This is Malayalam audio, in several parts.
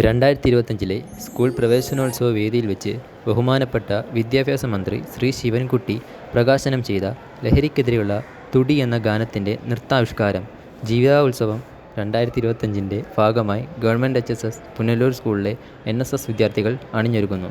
രണ്ടായിരത്തി ഇരുപത്തഞ്ചിലെ സ്കൂൾ പ്രവേശനോത്സവ വേദിയിൽ വെച്ച് ബഹുമാനപ്പെട്ട വിദ്യാഭ്യാസ മന്ത്രി ശ്രീ ശിവൻകുട്ടി പ്രകാശനം ചെയ്ത ലഹരിക്കെതിരെയുള്ള തുടി എന്ന ഗാനത്തിന്റെ നൃത്താവിഷ്കാരം ജീവിതാത്സവം രണ്ടായിരത്തി ഇരുപത്തഞ്ചിന്റെ ഭാഗമായി government H S S Punalur സ്കൂളിലെ എൻ എസ് എസ് വിദ്യാർത്ഥികൾ അണിഞ്ഞൊരുങ്ങുന്നു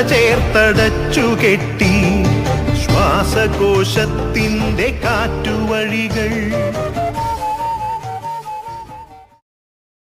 ചേർത്തടച്ചു കെട്ടി. ശ്വാസകോശത്തിന്റെ കാറ്റുവഴികൾ